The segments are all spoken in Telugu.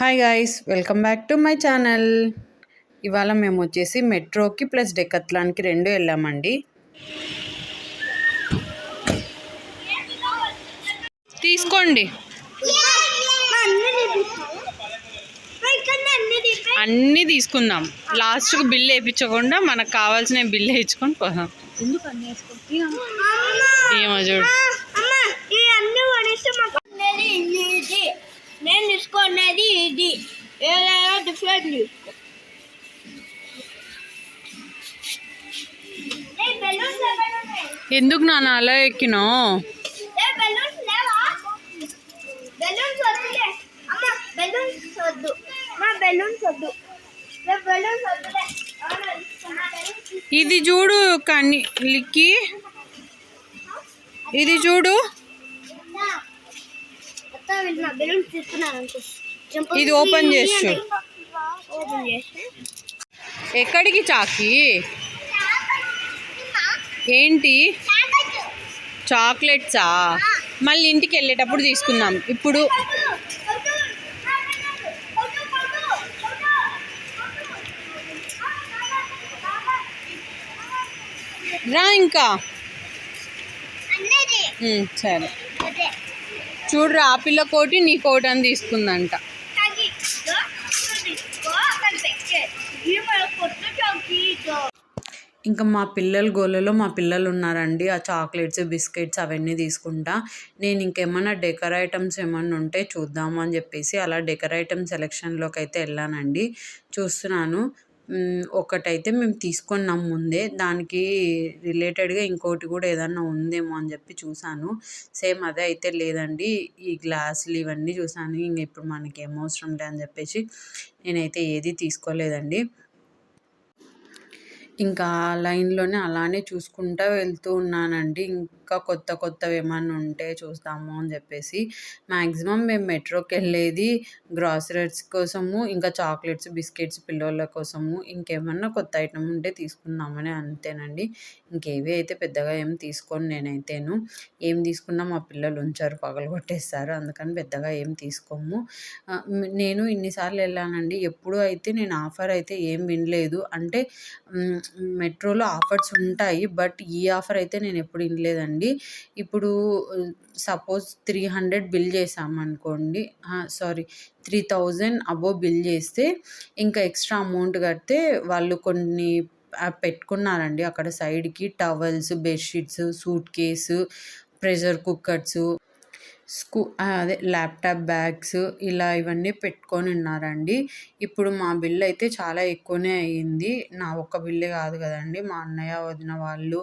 Hi guys welcome back to my channel ఇవాళ మేము వచ్చేసి మెట్రోకి ప్లస్ డెకత్లాన్కి రెండు వెళ్ళామండి. తీసుకోండి. అన్నీ తీసుకుందాం. లాస్ట్కి బిల్ వేయించకుండా మనకు కావాల్సిన బిల్ వేయించుకొని పోదాం. ఏమో చూడు. నేను తీసుకునేది ఇది. ఏదైనా డిఫరెంట్ తీసుకో? ఎందుకు నాన్న అలా ఎక్కినావు? తీసుకో. ఇది చూడు కన్ని లిక్కి. ఇది చూడు. ఇది. ఓపెన్ చేసి ఎక్కడికి చాకి? ఏంటి? చాక్లెట్సా? మళ్ళీ ఇంటికి వెళ్ళేటప్పుడు తీసుకుందాం. ఇప్పుడు. రా ఇంకా. సరే. చూడురా ఆ పిల్ల కోటి నీ కోటి అని తీసుకుందంట. ఇంకా మా పిల్లల గోలలో మా పిల్లలు ఉన్నారండి. ఆ చాక్లెట్స్ బిస్కెట్స్ అవన్నీ తీసుకుంటా. నేను ఇంకేమన్నా డెకర్ ఐటమ్స్ ఏమన్నా ఉంటే చూద్దాము అని చెప్పేసి అలా డెకర్ ఐటమ్ సెలెక్షన్లోకి అయితే వెళ్ళానండి. చూస్తున్నాను. ఒకటైతే మేము తీసుకున్నాం ముందే. దానికి రిలేటెడ్గా ఇంకోటి కూడా ఏదన్నా ఉందేమో అని చెప్పి చూశాను సేమ్ అదే అయితే లేదండి. ఈ గ్లాసులు ఇవన్నీ చూసాను. ఇంక ఇప్పుడు మనకి ఏం అవసరం లే అని చెప్పేసి నేనైతే ఏది తీసుకోలేదండి. ఇంకా ఆ లైన్లోనే అలానే చూసుకుంటా వెళ్తూ ఉన్నానండి. ఇంకా కొత్త కొత్తవి ఏమన్నా ఉంటే చూస్తాము అని చెప్పేసి. మ్యాక్సిమం మేము మెట్రోకి వెళ్ళేది గ్రాసరీస్ కోసము ఇంకా చాక్లెట్స్ బిస్కెట్స్ పిల్లల కోసము. ఇంకేమన్నా కొత్త ఐటమ్ ఉంటే తీసుకుందామని అంతేనండి. ఇంకేవి అయితే పెద్దగా ఏం తీసుకోను నేనైతేను. ఏం తీసుకున్నా మా పిల్లలు ఉంచారు పగలగొట్టేస్తారు అందుకని పెద్దగా ఏం తీసుకోము. నేను ఇన్నిసార్లు వెళ్ళానండి. ఎప్పుడు అయితే నేను ఆఫర్ అయితే ఏం వినలేదు. అంటే మెట్రోలో ఆఫర్స్ ఉంటాయి బట్ ఈ ఆఫర్ అయితే నేను ఎప్పుడు వినలేదండి ఇప్పుడు సపోజ్ త్రీ హండ్రెడ్ బిల్ చేసామనుకోండి sorry three thousand above bill చేస్తే ఇంకా ఎక్స్ట్రా అమౌంట్ కడితే వాళ్ళు కొన్ని పెట్టుకున్నారండి. అక్కడ సైడ్కి towels bedsheets suitcase pressure cookers స్కూ అదే ల్యాప్టాప్ బ్యాగ్స్ ఇలా ఇవన్నీ పెట్టుకొని ఉన్నారండి. ఇప్పుడు మా బిల్ అయితే చాలా ఎక్కువనే అయ్యింది. నా ఒక్క బిల్లు కాదు కదండి. మా అన్నయ్య వదిన వాళ్ళు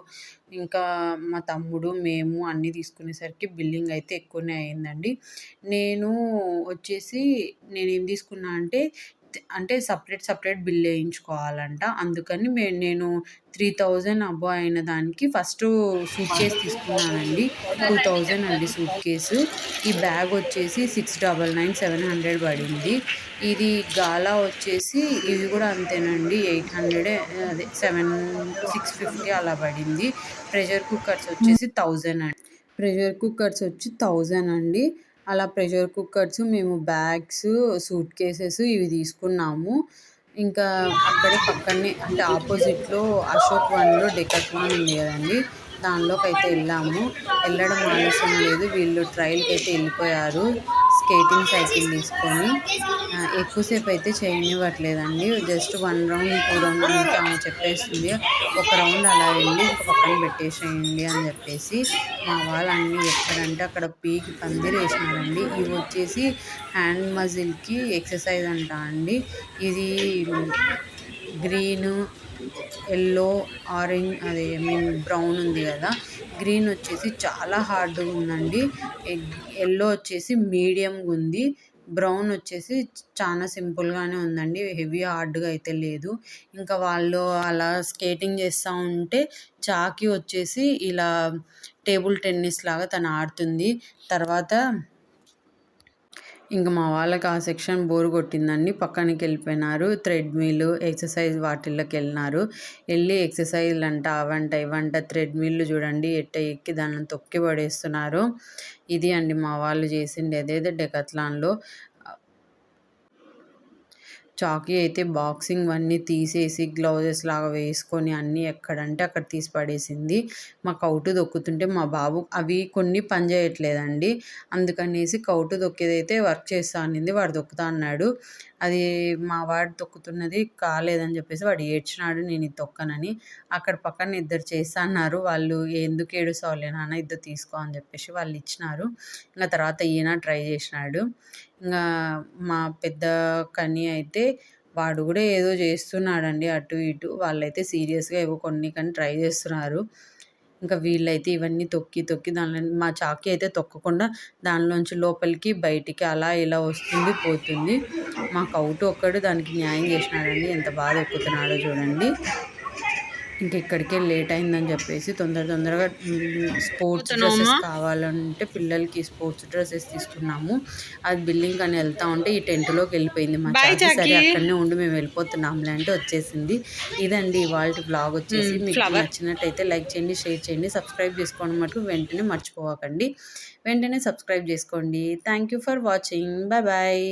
ఇంకా మా తమ్ముడు మేము అన్నీ తీసుకునేసరికి బిల్లింగ్ అయితే ఎక్కువనే అయిందండి నేను వచ్చేసి నేనేం తీసుకున్నా అంటే అంటే సపరేట్ సపరేట్ బిల్ వేయించుకోవాలంట. అందుకని మే నేను త్రీ థౌజండ్ అబో అయిన దానికి ఫస్ట్ సూట్ కేస్ తీసుకున్నానండి. టూ థౌజండ్ అండి సూట్ కేసు ఈ బ్యాగ్ వచ్చేసి six double nine seven hundred పడింది. ఇది గాలా వచ్చేసి ఇవి కూడా అంతేనండి. ఎయిట్ హండ్రెడ్ అదే సెవెన్ సిక్స్ ఫిఫ్టీ అలా పడింది. ప్రెషర్ కుక్కర్స్ వచ్చేసి థౌజండ్ అండి. ప్రెషర్ కుక్కర్స్ వచ్చి థౌజండ్ అండి. అలా ప్రెషర్ కుక్కర్స్ మేము బ్యాగ్స్ సూట్ కేసెస్ ఇవి తీసుకున్నాము. ఇంకా అక్కడే పక్కనే అంటే ఆపోజిట్లో అశోక్ వన్లో డెకట్వాన్ ఉంది కదండి. దానిలోకి అయితే వెళ్ళాము. వెళ్ళడం ఆలస్యం లేదు. వీళ్ళు ట్రైల్కి అయితే వెళ్ళిపోయారు. స్కేటింగ్ సైకిల్ తీసుకొని ఎక్కువసేపు అయితే చేయనివ్వట్లేదండి. Just one round two round అంటే ఆమె చెప్పేస్తుంది. ఒక రౌండ్ అలా వెళ్ళి ఒక పక్కన పెట్టేసేయండి అని చెప్పేసి మా వాళ్ళు అన్నీ ఎక్కడంటే అక్కడ పీకి పందిరి వేసినారండి. ఇవి వచ్చేసి హ్యాండ్ మజిల్కి ఎక్సర్సైజ్ అంట అండి. ఇది గ్రీన్ ఎల్లో ఆరెంజ్ అదే ఐ మీన్ బ్రౌన్ ఉంది కదా. గ్రీన్ వచ్చేసి చాలా హార్డ్గా ఉందండి. ఎల్లో వచ్చేసి మీడియంగా ఉంది. బ్రౌన్ వచ్చేసి చాలా సింపుల్గానే ఉందండి. హెవీ హార్డ్గా అయితే లేదు. ఇంకా వాళ్ళు అలా స్కేటింగ్ చేస్తూ ఉంటే చాకి వచ్చేసి ఇలా టేబుల్ టెన్నిస్ లాగా తను ఆడుతుంది. తర్వాత ఇంకా మా వాళ్ళకి ఆ సెక్షన్ బోర్ కొట్టిందండి. పక్కనకి వెళ్ళిపోయినారు. థ్రెడ్మిల్ ఎక్సర్సైజ్ వాటిల్లోకి వెళ్ళినారు. వెళ్ళి ఎక్సర్సైజ్లు అంట అవంట ఇవంట థ్రెడ్మిల్ చూడండి ఎట్ట ఎక్కి దాన్ని తొక్కి పడేస్తున్నారు. ఇది అండి మా వాళ్ళు చేసింది. ఏదైతే డెకత్లాన్లో చాకీ అయితే బాక్సింగ్ అన్నీ తీసేసి గ్లౌజెస్ లాగా వేసుకొని అన్నీ ఎక్కడంటే అక్కడ తీసి పడేసింది. మా కౌటు దొక్కుతుంటే మా బాబు అవి కొన్ని పని చేయట్లేదండి. అందుకనేసి కౌటు దొక్కేదైతే వర్క్ చేస్తా అనింది వాడు దొక్కుతా అన్నాడు. అది మా వాడు తొక్కుతున్నది కాలేదని చెప్పేసి వాడు ఏడ్చినాడు నేను ఇది తొక్కనని అక్కడ పక్కన ఇద్దరు చేస్తా అన్నారు వాళ్ళు ఎందుకు ఏడుస్తావులే నాన్న ఇద్దరు తీసుకో అని చెప్పేసి వాళ్ళు ఇచ్చినారు. ఇంకా తర్వాత ఈయన ట్రై చేసినాడు. ఇంకా మా పెద్ద కని అయితే వాడు కూడా ఏదో చేస్తున్నాడండి అటు ఇటు. వాళ్ళైతే సీరియస్గా ఏవో కొన్ని కానీ ట్రై చేస్తున్నారు. ఇంకా వీళ్ళైతే ఇవన్నీ తొక్కి తొక్కి దానిలో మా చాకి అయితే తొక్కకుండా దానిలోంచి లోపలికి బయటికి అలా ఇలా వస్తుంది పోతుంది. మా కౌటు ఒక్కడు దానికి న్యాయం చేసినాడండి. ఎంత బాధ ఎక్కుతున్నాడో చూడండి. ఇంక ఇక్కడికే లేట్ అయిందని చెప్పేసి తొందర తొందరగా స్పోర్ట్స్ డ్రెస్సెస్ కావాలంటే పిల్లలకి స్పోర్ట్స్ డ్రెస్సెస్ తీసుకున్నాము. అది బిల్డింగ్ అని వెళ్తా ఉంటే ఈ టెంట్లోకి వెళ్ళిపోయింది. మా చాకి సరే అక్కడనే ఉండి మేము వెళ్ళిపోతున్నాంలే అంటే వచ్చేసింది. ఇదండి ఇవాళ బ్లాగ్ వచ్చేసి. మీకు నచ్చినట్టయితే లైక్ చేయండి షేర్ చేయండి సబ్స్క్రైబ్ చేసుకోవడం మటుకు వెంటనే మర్చిపోవకండి. వెంటనే సబ్స్క్రైబ్ చేసుకోండి. Thank you for watching bye bye